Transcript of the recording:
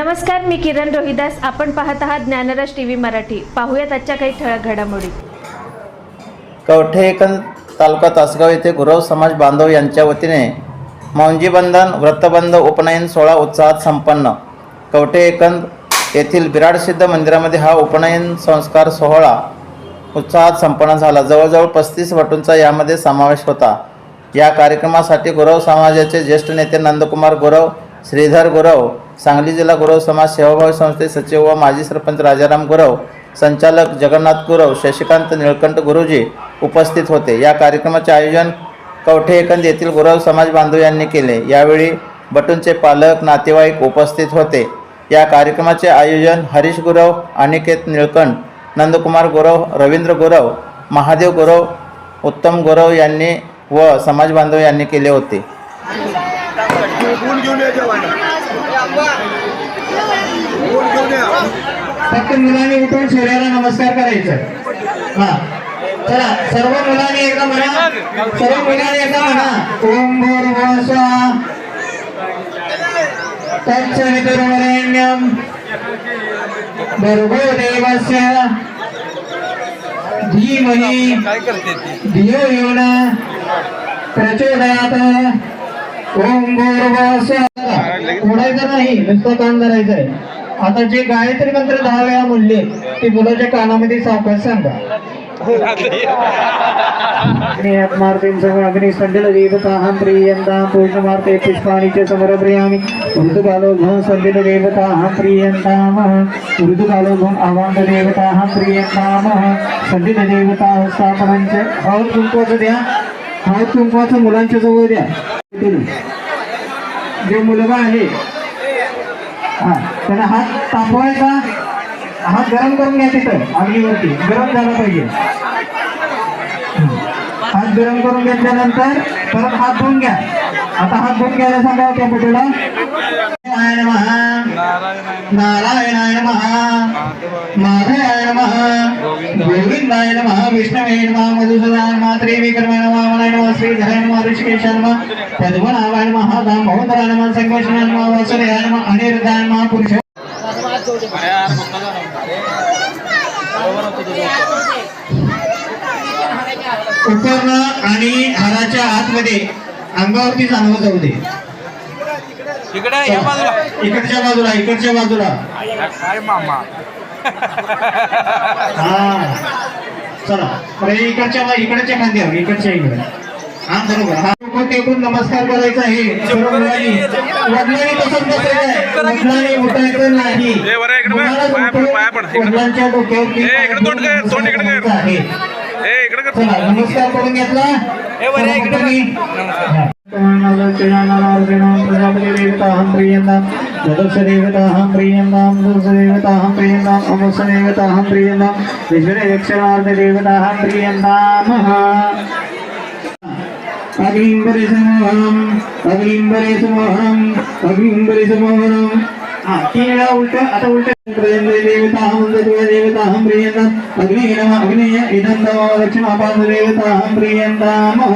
नमस्कार मी किरण रोहिदास. आपण पाहत आहात ज्ञानराज टी व्ही मराठी. पाहूयात आजच्या काही ठळक घडामोडी. कवठेकण तालुका तासगाव येथे गुरव समाज बांधव यांच्या वतीने मौंजीबंधन व्रतबंध उपनयन सोहळा उत्साहात संपन्न. कवठेकंद येथील बिराड सिद्ध मंदिरामध्ये हा उपनयन संस्कार सोहळा उत्साहात संपन्न झाला. जवळजवळ पस्तीस वटूंचा यामध्ये समावेश होता. या कार्यक्रमासाठी गुरव समाजाचे ज्येष्ठ नेते नंदकुमार गुरव श्रीधर गुरव सांगली जिल्हा गुरव समाज सेवाभावी संस्थे सचिव व माजी सरपंच राजाराम गुरव संचालक जगन्नाथ गुरव शशिकांत निळकंठ गुरुजी उपस्थित होते. या कार्यक्रमाचे आयोजन कवठे एकंद येथील गुरव समाज बांधव यांनी केले. यावेळी बटूंचे पालक नातेवाईक उपस्थित होते. या कार्यक्रमाचे आयोजन हरीश गुरव अनिकेत निळकंठ नंदकुमार गुरव रवींद्र गुरव महादेव गुरव उत्तम गुरव यांनी व समाज बांधव यांनी केले होते. फक्त मुलांनी उठून सूर्याला नमस्कार करायचा. हा. चला सर्व मुलांनी एकदा म्हणा. सर्व मुलांनी एकदा म्हणा. ओम भूर्भुवस्वः. तत्सवितुर्वरेण्यं भर्गो देवस्य धीमहि. धियो यो न प्रचोदयात. ओम नाही नुसतं काम करायचं आहे आता जे गायत्री मंत्र दहा वेळा म्हणले ते मुलाच्या कानामध्ये सावकाश सांगा. अग्नि संडिल देवताहं प्रियन्तां पूर्णमार्ते पुष्पाणि च समर्पयामि ऋतुकालो भव संडिल देवताहं प्रियन्तामः ऋतुकालो भव आवांत देवताहं प्रियन्तामः संडिल देवता स्थापनं च हळद कुंकवाचं द्या। हा तुंकवाचा मुलांच्या जवळ द्या. जे मुलगा आहे. हा त्यांना हात तापवायचा. हात गरम करून घ्या तिथं अग्नीवरती. गरम झाला पाहिजे. हात गरम करून घेतल्यानंतर परत हात धुवून घ्या. आता हात धुवून घ्यायला सांगा त्या मुलीला नारायण नमः। नारायणाय नमः। माधवाय नमः। गोविंदाय। नमः। विष्णवे नमः। मधुसूदनाय नमः। त्रिविक्रमाय नमः। वामनाय नमः। श्रीधराय नमः। ऋषिकेशाय नमः। पद्मनाभाय नमः। दामोदराय नमः। संकेशाय नमः। वासुदेवाय नमः। अनिरुद्धाय नमः। पुरुष उपकरण आणि हाराच्या आतमध्ये अंगावरती जाणवं जाऊ दे इकडे या बाजूला. इकडच्या बाजूला इकडच्या बाजूला. काय मामा? हा. चला अरे इकडच्या बा- इकडच्या खांद्यावर इकडच्या इकडे. हा बरोबर. हा. टेकून नमस्कार करायचा आहे. सर्व मुलांनी वडिलांनी तसंच बसायचं आहे वडिलांनी उठायचं नाही. ए, इकडे बघ. मुलाला पाया पड, पाया पड. इकडे. वडिलांच्या ए, इकडे तोंड कर, तोंड इकडे कर. आहे. ए इकडे कर. चला नमस्कार करून घेतला. ए, इकडे देवताहं प्रियन्तां जगत्स देवताहं प्रियन्तां दुर्स देवताहं प्रियन्तां अमुस देवताहं प्रियन्तां विश्वरे यक्षणार्थ देवताहं प्रियन्तामः अग्निंबरे समोहनम अग्निंबरे समोहनम अग्निंबरे समोहनम हा तीन वेळा उलट आता उलट प्रयंद्र देवताहं देव देवताहं प्रियन्तां अग्नि नमः अग्नेय इदं तव दक्षिणापाद देवताहं प्रियन्तामः